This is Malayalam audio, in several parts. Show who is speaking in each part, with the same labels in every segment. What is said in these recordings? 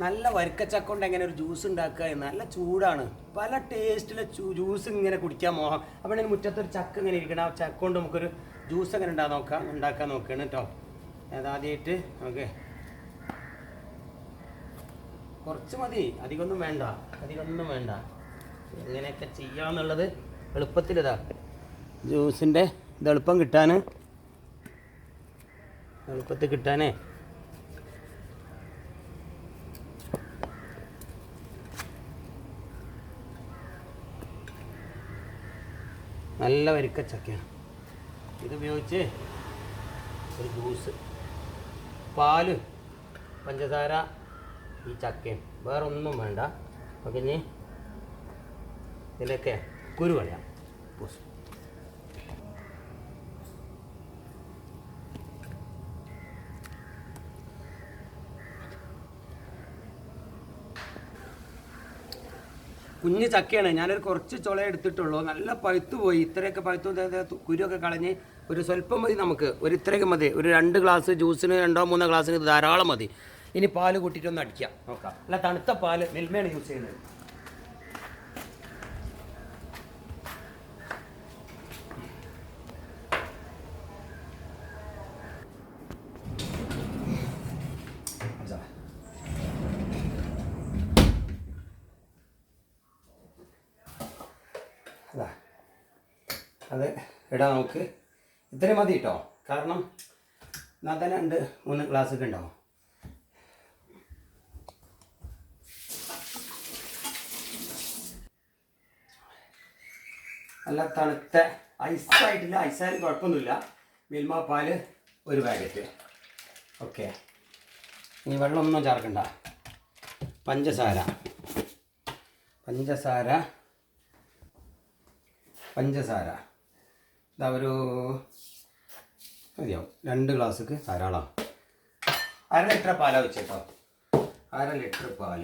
Speaker 1: നല്ല വരിക്കച്ചക്ക കൊണ്ട് എങ്ങനെ ഒരു ജ്യൂസ് ഉണ്ടാക്കുക എന്ന് നല്ല ചൂടാണ്. പല ടേസ്റ്റിലെ ജ്യൂസ് ഇങ്ങനെ കുടിക്കാൻ മോഹം. അപ്പോൾ ഇതിന് മുറ്റത്തൊരു ചക്ക ഇങ്ങനെ ഇരിക്കണം ആ ചക്ക കൊണ്ട് നമുക്കൊരു ജ്യൂസ് എങ്ങനെ ഉണ്ടാകാൻ നോക്കാം ഉണ്ടാക്കാൻ നോക്കുകയാണ് കേട്ടോ അതാദ്യമായിട്ട് ഓക്കെ കുറച്ച് മതി. അധികമൊന്നും വേണ്ട. അധികമൊന്നും വേണ്ട. എങ്ങനെയൊക്കെ ചെയ്യാന്നുള്ളത് എളുപ്പത്തിലിതാ ജ്യൂസിന്റെ ഇത് എളുപ്പം കിട്ടാൻ എളുപ്പത്തിൽ കിട്ടാനേ നല്ല വരിക്ക ചക്കയാണ് ഇതുപയോഗിച്ച് ഒരു ജ്യൂസ് പാൽ പഞ്ചസാര ഈ ചക്കയും. വേറെ ഒന്നും വേണ്ട. അപ്പം ഇനി ഇതിലൊക്കെ കുരുവളയാം പൂസ്. കുഞ്ഞ് ചക്കയാണ്. ഞാനൊരു കുറച്ച് ചുള എടുത്തിട്ടുള്ളൂ. നല്ല പഴുത്തു പോയി. ഇത്രയൊക്കെ പഴുത്തു കുരുവൊക്കെ കളഞ്ഞ് ഒരു സ്വല്പം മതി നമുക്ക്. ഒരു ഇത്രയൊക്കെ മതി. ഒരു രണ്ട് ഗ്ലാസ് ജ്യൂസിന് രണ്ടോ മൂന്നോ ഗ്ലാസ്സിന് ധാരാളം മതി. ഇനി പാൽ കൂട്ടിയിട്ടൊന്ന് അടിക്കാം. നോക്കാം. അല്ല തണുത്ത പാൽ മിൽമയാണ് യൂസ് ചെയ്യുന്നത്. അത് ഇടാം നമുക്ക് ഇത്രയും മതി കേട്ടോ കാരണം എന്നാൽ തന്നെ രണ്ട് മൂന്ന് ഗ്ലാസ് ഒക്കെ ഉണ്ടാവും നല്ല തണുത്ത ഐസായിട്ടില്ല ഐസായാലും കുഴപ്പമൊന്നുമില്ല. മിൽമ പാൽ ഒരു പാക്കറ്റ് ഓക്കെ ഇനി വെള്ളമൊന്നും ചേർക്കണ്ട. പഞ്ചസാര. പഞ്ചസാര. പഞ്ചസാര. ഇതാ ഒരു മതിയാവും. രണ്ട് ഗ്ലാസ്ക്ക് ധാരാളമാണ് അര ലിറ്റർ പാലാ വെച്ചേട്ടോ. അര ലിറ്റർ പാൽ.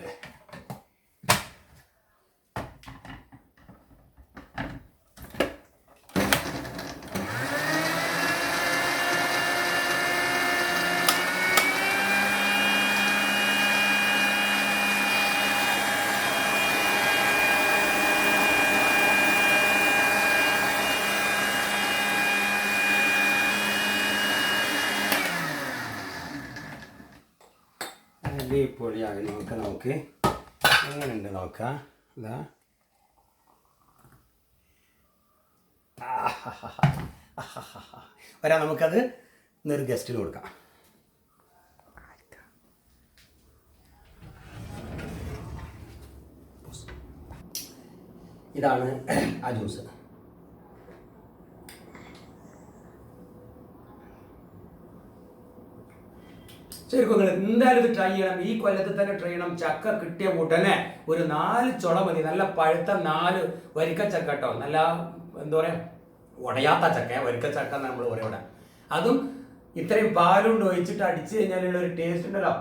Speaker 1: അടിപൊളിയായി നോക്ക് നമുക്ക്. എങ്ങനെയുണ്ട് നോക്കാം. ആഹാഹാഹാ. വരാ നമുക്കത് ഇന്നൊരു ഗസ്റ്റിന് കൊടുക്കാം. ഇതാണ് ആ ജ്യൂസ് ശരിക്കും നിങ്ങൾ എന്തായാലും ഇത് ട്രൈ ചെയ്യണം. ഈ കൊല്ലത്തിൽ തന്നെ ട്രൈ ചെയ്യണം. ചക്ക കിട്ടിയ ഉടനെ ഒരു നാല് ചുള മതി. നല്ല പഴുത്ത നാല് വരിക്ക ചക്ക കേട്ടോ നല്ല എന്താ പറയാ ഉടയാത്ത ചക്ക. വരിക്ക ചക്ക എന്നാണ് നമ്മൾ പറയും ഇവിടെ. അതും ഇത്രയും പാലുകൊണ്ട് ഒഴിച്ചിട്ട് അടിച്ചു കഴിഞ്ഞാലുള്ള ഒരു ടേസ്റ്റ് ഉണ്ടല്ലോ.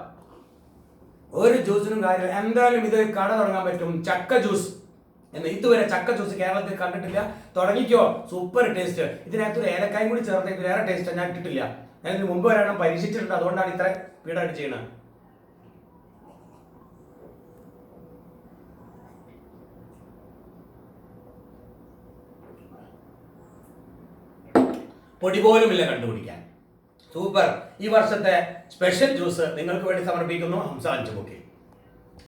Speaker 1: ഒരു ജ്യൂസിനും കാര്യമില്ല. എന്തായാലും ഇത് കട തുടങ്ങാൻ പറ്റും. ചക്ക ജ്യൂസ് എന്ന് ഇതുവരെ ചക്ക ജ്യൂസ് കേരളത്തിൽ കണ്ടിട്ടില്ല. തുടങ്ങിക്കോ. സൂപ്പർ ടേസ്റ്റ് ഇതിനകത്ത് ഒരു ഏലക്കായും കൂടി ചേർത്ത് വേറെ ടേസ്റ്റ് ഞാൻ ഇട്ടിട്ടില്ല. ഞാൻ ഇതിന് മുമ്പ് ഒരെണ്ണം പരീക്ഷിച്ചിട്ടുണ്ട് അതുകൊണ്ടാണ് ഇത്ര സ്പീഡായിട്ട് ചെയ്യണത് പൊടി പോലുമില്ല കണ്ടുപിടിക്കാൻ. സൂപ്പർ ഈ വർഷത്തെ സ്പെഷ്യൽ ജ്യൂസ് നിങ്ങൾക്ക് വേണ്ടി സമർപ്പിക്കുന്നു. ഹംസ അഞ്ചുമുക്കി